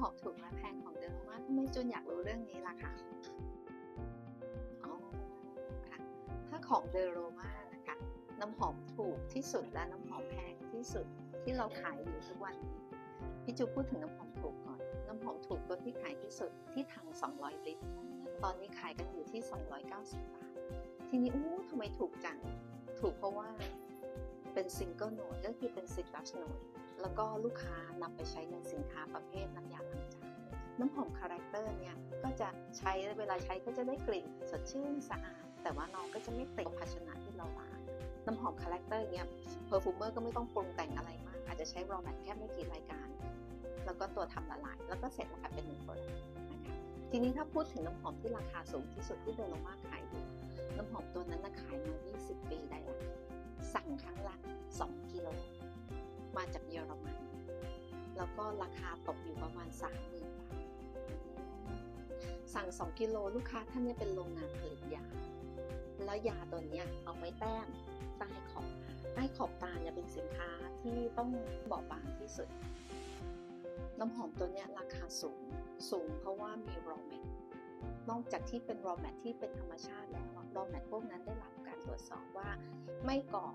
หอมถูกและแพงของเดลมาทำไมจูนอยากรู้เรื่องนี้ล่ะคะอ๋อค่ะถ้าของเดโรมานะคะน้ำหอมถูกที่สุดและน้ำหอมแพงที่สุดที่เราขายอยู่ทุกวันนี้พี่จูพูดถึงน้ำหอมถูกก่อน น้ำหอมถูกตัวที่ขายที่สุดที่ถัง 200 ลิตร ตอนนี้ขายกันอยู่ที่ 290 บาท ทีนี้อู้ทำไมถูกจัง ถูกเพราะว่าเป็นซิงเกิลโนดก็คือเป็นซิตรัสโนด แล้วก็ลูกค้านำไปใช้ในสินค้าประเภทน้ำยาล้างจานน้ำหอมคาแรคเตอร์เนี่ยก็จะใช้เวลาใช้ก็จะได้กลิ่นสดชื่นสะอาด แต่ว่าน้องก็จะไม่ติดภาชนะที่เราล้างน้ำหอมคาแรคเตอร์เนี่ยเพอร์ฟูมเมอร์ก็ไม่ต้องปรุงแต่งอะไรมาก อาจจะใช้รอแมทแค่ไม่กี่รายการ แล้วก็ตัวทำละลาย แล้วก็เสร็จแล้วเป็นหนึ่งโปรดักต์นะคะทีนี้ถ้าพูดถึงน้ำหอมที่ราคาสูงที่สุดที่เดลมาขายอยู่น้ำหอมตัวนั้นนะขายมา 20 ปีได้ละสั่งครั้งละ 2 กิโล มาจากเยอรมัน แล้วก็ราคาตกอยู่ประมาณ 30,000 บาท สั่ง 2 กิโลลูกค้าท่านนี้เป็นโรงงานผลิตยา แล้วยาตัวนี้เอาไว้แต้มใต้ขอบตาใต้ขอบตาเนี่ยเป็นสินค้าที่ต้องบอบบางที่สุด น้ำหอมตัวนี้ราคาสูง สูงเพราะว่ามี raw mat นอกจากที่เป็น raw mat ที่เป็นธรรมชาติแล้ว raw mat พวกนั้นได้รับการตรวจสอบว่าไม่ก่อ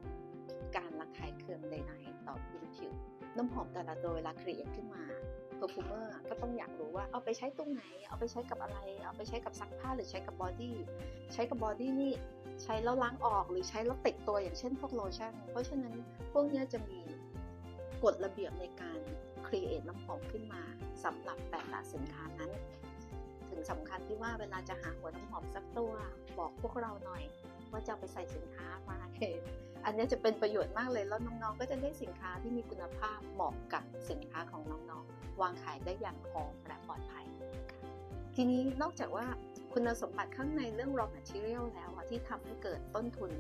การระคายเคืองใดๆต่อพื้นผิวน้ำหอมแต่ละตัวเวลาครีเอทขึ้นมา perfumer ก็ต้องอยากรู้ว่าเอาไปใช้ตรงไหน เอาไปใช้กับอะไร เอาไปใช้กับซักผ้าหรือใช้กับบอดี้ใช้กับบอดี้นี่ใช้แล้วล้างออกหรือใช้แล้วติดตัวอย่างเช่นพวกโลชั่น เพราะฉะนั้นพวกนี้จะมีกฎระเบียบในการครีเอทน้ำหอมขึ้นมาสำหรับแต่ละสินค้านั้น ถึงสำคัญที่ว่าเวลาจะหาหัวน้ำหอมสักตัว บอกพวกเราหน่อย ว่าจะไปใส่สินค้ามาอันนี้จะเป็นประโยชน์มากเลยแล้วน้องๆ ก็จะได้สินค้าที่มีคุณภาพเหมาะกับสินค้าของน้องๆ วางขายได้อย่างหอมและปลอดภัย ทีนี้นอกจากว่าคุณสมบัติข้างในเรื่อง raw material แล้วที่ทำให้เกิดต้นทุน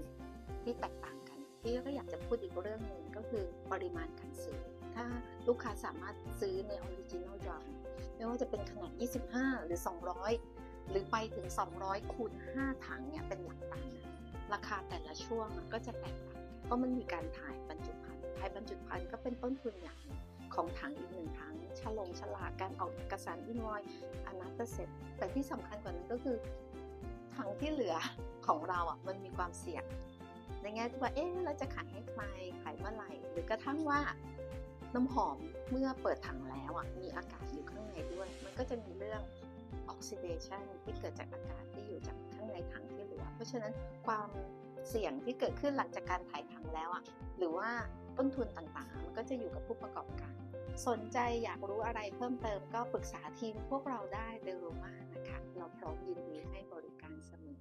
ที่แตกต่างกันพี่ก็อยากจะพูดอีกเรื่องหนึ่งก็คือปริมาณการซื้อถ้าลูกค้าสามารถซื้อใน original drum ไม่ว่าจะเป็นขนาด 25 หรือ 200 หรือไปถึง 200คูณ5ถังเนี่ยเป็นหลักตัน ราคาแต่ละช่วงก็จะแตกต่างเพราะมันมีการถ่ายบรรจุภัณฑ์ถ่ายบรรจุภัณฑ์ก็เป็นต้นทุนอย่างหนึ่งของถังอีกหนึ่งถังฉลงฉลากการออกเอกสารอินวอยอนัตเสร็จ แต่ที่สำคัญกว่านั้นก็คือถังที่เหลือของเราอะมันมีความเสี่ยงในแง่ที่ว่าเอ๊ะเราจะขายให้ใครขายเมื่อไหร่ หรือกระทั่งว่าน้ำหอมเมื่อเปิดถังแล้วอะมีอากาศอยู่ข้างในด้วย มันก็จะมีเรื่องออกซิเดชันที่เกิดจากอากาศที่อยู่จาก ราะฉะนั้นความเสี่ยงที่เกิดขึ้นหลังจากการถ่ายถังแล้วอะหรือว่าต้นทุนต่างๆ มันก็จะอยู่กับผู้ประกอบการ สนใจอยากรู้อะไรเพิ่มเติมก็ปรึกษาทีมพวกเราได้เดลโรมานะคะ เราพร้อมยินดีให้บริการเสมอ